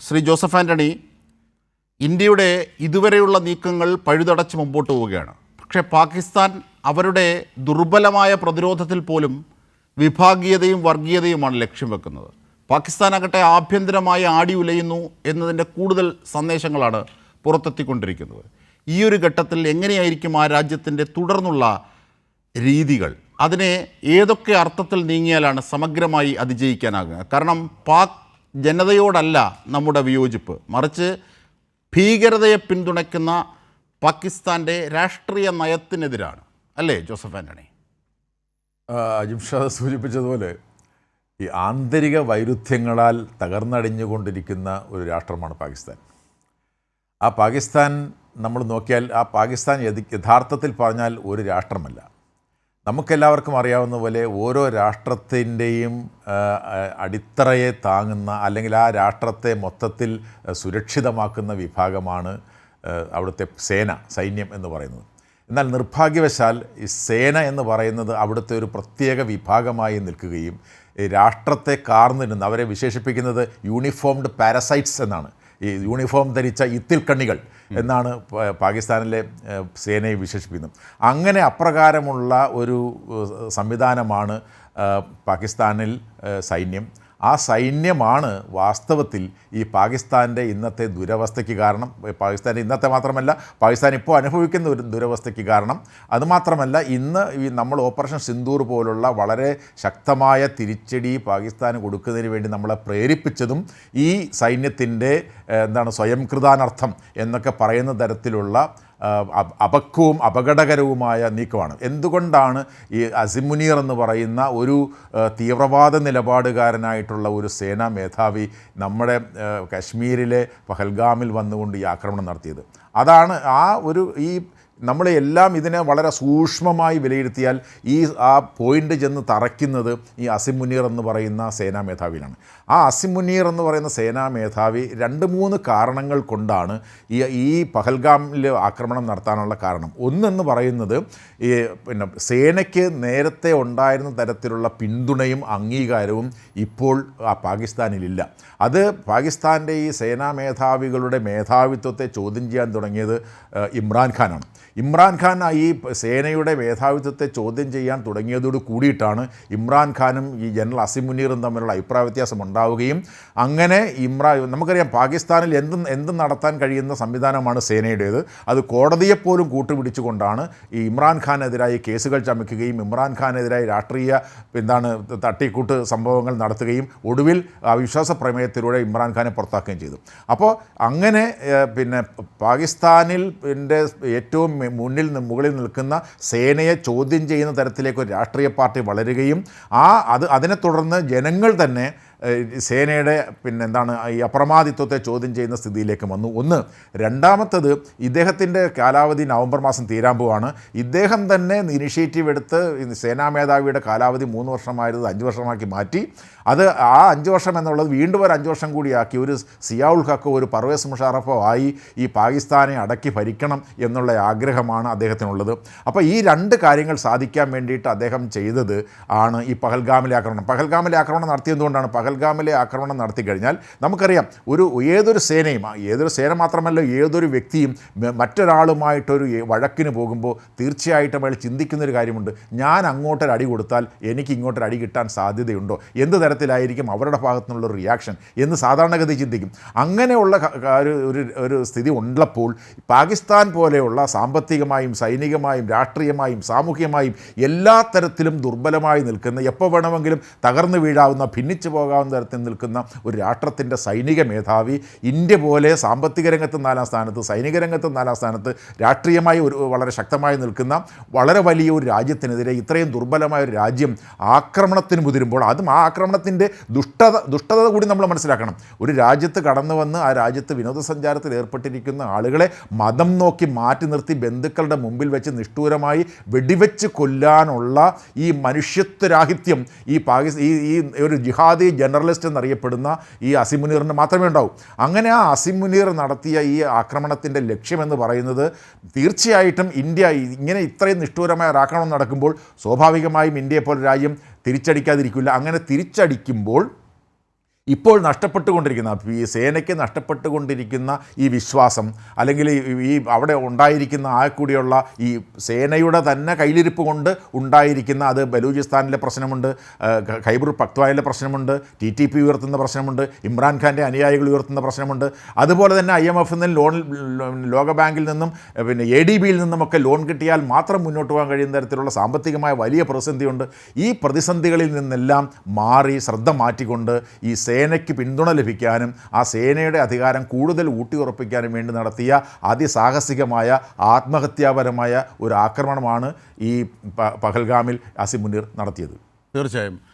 Shri Joseph Antony ഇന്ത്യയുടെ ഇതുവരെയുള്ള നീക്കങ്ങൾ പഴുതടച്ച് മുമ്പോട്ട് പോവുകയാണ്. പക്ഷേ പാകിസ്ഥാൻ അവരുടെ ദുർബലമായ പ്രതിരോധത്തിൽ പോലും വിഭാഗീയതയും വർഗീയതയുമാണ് ലക്ഷ്യം വെക്കുന്നത്. പാകിസ്ഥാനാകട്ടെ ആഭ്യന്തരമായി ആടി ഉലയുന്നു എന്നതിന്റെ കൂടുതൽ സന്ദേശങ്ങളാണ് പുറത്തെത്തിക്കൊണ്ടിരിക്കുന്നത്. ഈ ഒരു ഘട്ടത്തിൽ എങ്ങനെയായിരിക്കും ആ രാജ്യത്തിന്റെ തുടർന്നുള്ള രീതികൾ? അതിനെ ഏതൊക്കെ അർത്ഥത്തിൽ നീങ്ങിയാലാണ് സമഗ്രമായി അതിജയിക്കാനാകുക? കാരണം പാക് ജനതയോടല്ല നമ്മുടെ വിയോജിപ്പ്. മറിച്ച് ഭീകരതയെ പിന്തുണയ്ക്കുന്ന പാകിസ്ഥാന്റെ രാഷ്ട്രീയ നയത്തിനെതിരാണ്. അല്ലേ ജോസഫ് ആന്റണി അജിംഷാദ് സൂചിപ്പിച്ചതുപോലെ ഈ ആന്തരിക വൈരുദ്ധ്യങ്ങളാൽ തകർന്നടിഞ്ഞുകൊണ്ടിരിക്കുന്ന ഒരു രാഷ്ട്രമാണ് പാകിസ്ഥാൻ. ആ പാകിസ്ഥാൻ നമ്മൾ നോക്കിയാൽ ആ പാകിസ്ഥാൻ യഥാർത്ഥത്തിൽ പറഞ്ഞാൽ ഒരു രാഷ്ട്രമല്ല. നമുക്കെല്ലാവർക്കും അറിയാവുന്ന പോലെ ഓരോ രാഷ്ട്രത്തിന്റെയും അടിത്തറയെ താങ്ങുന്ന അല്ലെങ്കിൽ ആ രാഷ്ട്രത്തെ മൊത്തത്തിൽ സുരക്ഷിതമാക്കുന്ന വിഭാഗമാണ് അവിടുത്തെ സേന സൈന്യം എന്ന് പറയുന്നത്. എന്നാൽ നിർഭാഗ്യവശാൽ ഈ സേന എന്ന് പറയുന്നത് അവിടുത്തെ ഒരു പ്രത്യേക വിഭാഗമായി നിൽക്കുകയും രാഷ്ട്രത്തെ കാർന്നിരുന്ന് അവരെ വിശേഷിപ്പിക്കുന്നത് യൂണിഫോംഡ് പാരസൈറ്റ്സ് എന്നാണ്. ഈ യൂണിഫോം ധരിച്ച ഇത്തിൽ കണ്ണികൾ എന്നാണ് പാകിസ്ഥാനിലെ സേനയെ വിശേഷിപ്പിക്കുന്നത്. അങ്ങനെ അപ്രകാരമുള്ള ഒരു സംവിധാനമാണ് പാകിസ്ഥാനിൽ സൈന്യം. ആ സൈന്യമാണ് വാസ്തവത്തിൽ ഈ പാകിസ്ഥാന്റെ ഇന്നത്തെ ദുരവസ്ഥയ്ക്ക് കാരണം. പാകിസ്ഥാന്റെ ഇന്നത്തെ മാത്രമല്ല പാകിസ്ഥാൻ ഇപ്പോൾ അനുഭവിക്കുന്ന ഒരു ദുരവസ്ഥയ്ക്ക് കാരണം. അതുമാത്രമല്ല ഇന്ന് ഈ നമ്മൾ ഓപ്പറേഷൻ സിന്ദൂർ പോലുള്ള വളരെ ശക്തമായ തിരിച്ചടി പാകിസ്ഥാന് കൊടുക്കുന്നതിന് വേണ്ടി നമ്മളെ പ്രേരിപ്പിച്ചതും ഈ സൈന്യത്തിന്റെ എന്താണ് സ്വയംകൃതാനർത്ഥം എന്നൊക്കെ പറയുന്ന തരത്തിലുള്ള അപക്വവും അപകടകരവുമായ നീക്കമാണ്. എന്തുകൊണ്ടാണ് ഈ അസിമുനീർ എന്ന് പറയുന്ന ഒരു തീവ്രവാദ നിലപാടുകാരനായിട്ടുള്ള ഒരു സേനാ മേധാവി നമ്മുടെ കശ്മീരിലെ പഹൽഗാമിൽ വന്നുകൊണ്ട് ഈ ആക്രമണം നടത്തിയത്? അതാണ് ആ ഒരു ഈ നമ്മൾ എല്ലാം ഇതിനെ വളരെ സൂക്ഷ്മമായി വിലയിരുത്തിയാൽ ഈ ആ പോയിന്റ് ചെന്ന് തറയ്ക്കുന്നത് ഈ അസിം മുനീർ എന്ന് പറയുന്ന സേനാ മേധാവിയിലാണ്. ആ അസിം മുനീർ എന്ന് പറയുന്ന സേനാ മേധാവി രണ്ട് മൂന്ന് കാരണങ്ങൾ കൊണ്ടാണ് ഈ ഈ പഹൽഗാമിൽ ആക്രമണം നടത്താനുള്ള കാരണം. ഒന്നെന്ന് പറയുന്നത് ഈ പിന്നെ സേനയ്ക്ക് നേരത്തെ ഉണ്ടായിരുന്ന തരത്തിലുള്ള പിന്തുണയും അംഗീകാരവും ഇപ്പോൾ ആ പാകിസ്ഥാനിലില്ല. അത് പാകിസ്ഥാന്റെ ഈ സേനാ മേധാവികളുടെ മേധാവിത്വത്തെ ചോദ്യം ചെയ്യാൻ തുടങ്ങിയത് ഇമ്രാൻഖാനാണ്. ഇമ്രാൻഖാൻ ഈ സേനയുടെ മേധാവിത്വത്തെ ചോദ്യം ചെയ്യാൻ തുടങ്ങിയതോട് കൂടിയിട്ടാണ് ഇമ്രാൻഖാനും ഈ ജനറൽ അസിം മുനീറും തമ്മിലുള്ള അഭിപ്രായ വ്യത്യാസം ഉണ്ടാവുകയും അങ്ങനെ ഇമ്രാ നമുക്കറിയാം പാകിസ്ഥാനിൽ എന്തും എന്തും നടത്താൻ കഴിയുന്ന സംവിധാനമാണ് സേനയുടേത്. അത് കോടതിയെപ്പോലും കൂട്ടുപിടിച്ചുകൊണ്ടാണ് ഈ ഇമ്രാൻഖാനെതിരായി കേസുകൾ ചമയ്ക്കുകയും ഇമ്രാൻഖാനെതിരായി രാഷ്ട്രീയ എന്താണ് തട്ടിക്കൂട്ട് സംഭവങ്ങൾ നടത്തുകയും ഒടുവിൽ അവിശ്വാസ പ്രമേയത്തിലൂടെ ഇമ്രാൻഖാനെ പുറത്താക്കുകയും ചെയ്തു. അപ്പോൾ അങ്ങനെ പിന്നെ പാകിസ്ഥാനിൽ ഏറ്റവും മുന്നിൽ നിന്ന് മുകളിൽ നിൽക്കുന്ന സേനയെ ചോദ്യം ചെയ്യുന്ന തരത്തിലേക്ക് ഒരു രാഷ്ട്രീയ പാർട്ടി വളരുകയും ആ അത് അതിനെ തുടർന്ന് ജനങ്ങൾ തന്നെ സേനയുടെ പിന്നെ എന്താണ് ഈ അപ്രമാദിത്വത്തെ ചോദ്യം ചെയ്യുന്ന സ്ഥിതിയിലേക്ക് വന്നു. ഒന്ന് രണ്ടാമത്തത് ഇദ്ദേഹത്തിന്റെ കാലാവധി നവംബർ മാസം തീരാൻ പോവാണ്. ഇദ്ദേഹം തന്നെ ഇനിഷ്യേറ്റീവ് എടുത്ത് സേനാ മേധാവിയുടെ കാലാവധി മൂന്ന് വർഷമായിരുന്നത് അഞ്ച് വർഷമാക്കി മാറ്റി. അത് ആ അഞ്ച് വർഷം എന്നുള്ളത് വീണ്ടും ഒരു അഞ്ച് വർഷം കൂടിയാക്കി ഒരു സിയാഉൽ ഹക്കോ ഒരു പർവേസ് മുഷാറഫോ ആയി ഈ പാകിസ്ഥാനെ അടക്കി ഭരിക്കണം എന്നുള്ള ആഗ്രഹമാണ് അദ്ദേഹത്തിനുള്ളത്. അപ്പോൾ ഈ രണ്ട് കാര്യങ്ങൾ സാധിക്കാൻ വേണ്ടിയിട്ട് അദ്ദേഹം ചെയ്തത് ആണ് ഈ പഹൽഗാമിലെ ആക്രമണം. പഹൽഗാമിലെ ആക്രമണം നടത്തിയതുകൊണ്ടാണ് പഹൽഗാമിലെ ആക്രമണം നടത്തി കഴിഞ്ഞാൽ നമുക്കറിയാം ഒരു ഏതൊരു സേനയും ഏതൊരു സേന മാത്രമല്ല ഏതൊരു വ്യക്തിയും മറ്റൊരാളുമായിട്ടൊരു വഴക്കിന് പോകുമ്പോൾ തീർച്ചയായിട്ടും അയാൾ ചിന്തിക്കുന്നൊരു കാര്യമുണ്ട്. ഞാൻ അങ്ങോട്ടൊരു അടി കൊടുത്താൽ എനിക്ക് ഇങ്ങോട്ടൊരു അടി കിട്ടാൻ സാധ്യതയുണ്ടോ? എന്ത് തരത്തിലായിരിക്കും അവരുടെ ഭാഗത്തു നിന്നുള്ളൊരു റിയാക്ഷൻ എന്ന് സാധാരണഗതി ചിന്തിക്കും. അങ്ങനെയുള്ള ഒരു ഒരു സ്ഥിതി ഉള്ളപ്പോൾ പാകിസ്ഥാൻ പോലെയുള്ള സാമ്പത്തികമായും സൈനികമായും രാഷ്ട്രീയമായും സാമൂഹികമായും എല്ലാ തരത്തിലും ദുർബലമായി നിൽക്കുന്ന എപ്പോൾ വേണമെങ്കിലും തകർന്നു വീഴാവുന്ന ഭിന്നിച്ചു പോകാവുന്ന തരത്തിൽ നിൽക്കുന്ന ഒരു രാഷ്ട്രത്തിന്റെ സൈനിക മേധാവി ഇന്ത്യ പോലെ സാമ്പത്തിക രംഗത്ത് നാലാം സ്ഥാനത്ത് സൈനിക രംഗത്ത് നാലാം സ്ഥാനത്ത് രാഷ്ട്രീയമായി ഒരു വളരെ ശക്തമായി നിൽക്കുന്ന വളരെ വലിയ ഒരു രാജ്യത്തിനെതിരെ ഇത്രയും ദുർബലമായ ഒരു രാജ്യം ആക്രമണത്തിന് മുതിരുമ്പോൾ അതും ആ ആക്രമണത്തിന്റെ ദുഷ്ടത ദുഷ്ടത കൂടി നമ്മൾ മനസ്സിലാക്കണം. ഒരു രാജ്യത്ത് കടന്നു വന്ന് ആ രാജ്യത്ത് വിനോദസഞ്ചാരത്തിൽ ഏർപ്പെട്ടിരിക്കുന്ന ആളുകളെ മതം നോക്കി മാറ്റി നിർത്തി ബന്ധുക്കളുടെ മുമ്പിൽ വെച്ച് നിഷ്ഠൂരമായി വെടിവെച്ച് കൊല്ലാനുള്ള ഈ മനുഷ്യത്വരാഹിത്യം ഈ പാകിസ്ഥാൻ ഈ ഒരു ജിഹാദി ജനറലിസ്റ്റ് എന്നറിയപ്പെടുന്ന ഈ അസിമുനീറിന് മാത്രമേ ഉണ്ടാവൂ. അങ്ങനെ ആ അസിമുനീർ നടത്തിയ ഈ ആക്രമണത്തിന്റെ ലക്ഷ്യമെന്ന് പറയുന്നത് തീർച്ചയായിട്ടും ഇന്ത്യ ഇങ്ങനെ ഇത്രയും നിഷ്ഠൂരമായ ഒരു ആക്രമണം നടക്കുമ്പോൾ സ്വാഭാവികമായും ഇന്ത്യയെപ്പോലെ രാജ്യം തിരിച്ചടിക്കാതിരിക്കില്ല. അങ്ങനെ തിരിച്ചടിക്കുമ്പോൾ ഇപ്പോൾ നഷ്ടപ്പെട്ടുകൊണ്ടിരിക്കുന്ന സേനയ്ക്ക് നഷ്ടപ്പെട്ടുകൊണ്ടിരിക്കുന്ന ഈ വിശ്വാസം അല്ലെങ്കിൽ ഈ- അവിടെ ഉണ്ടായിരിക്കുന്ന ആ കൂടിയുള്ള ഈ സേനയുടെ തന്നെ കയ്യിലിരിപ്പ് കൊണ്ട് ഉണ്ടായിരിക്കുന്ന അത് ബലൂചിസ്ഥാനിലെ പ്രശ്നമുണ്ട് ഖൈബർ പക്വായിലെ പ്രശ്നമുണ്ട് ടി ടി പി ഉയർത്തുന്ന പ്രശ്നമുണ്ട് ഇമ്രാൻഖാന്റെ അനുയായികൾ ഉയർത്തുന്ന പ്രശ്നമുണ്ട്. അതുപോലെ തന്നെ ഐ എം എഫിൽ നിന്ന് ലോൺ ബാങ്കിൽ നിന്നും പിന്നെ എ ഡി ബിയിൽ നിന്നുമൊക്കെ ലോൺ കിട്ടിയാൽ മാത്രം മുന്നോട്ട് പോകാൻ കഴിയുന്ന തരത്തിലുള്ള സാമ്പത്തികമായ വലിയ പ്രതിസന്ധിയുണ്ട്. ഈ പ്രതിസന്ധികളിൽ നിന്നെല്ലാം മാറി ശ്രദ്ധ മാറ്റിക്കൊണ്ട് ഈ സേനയ്ക്ക് പിന്തുണ ലഭിക്കാനും ആ സേനയുടെ അധികാരം കൂടുതൽ ഊട്ടിയുറപ്പിക്കാനും വേണ്ടി നടത്തിയ അതിസാഹസികമായ ആത്മഹത്യാപരമായ ഒരു ആക്രമണമാണ് ഈ പ- പഹൽഗാമിൽ അസിമുനീർ നടത്തിയത്. തീർച്ചയായും.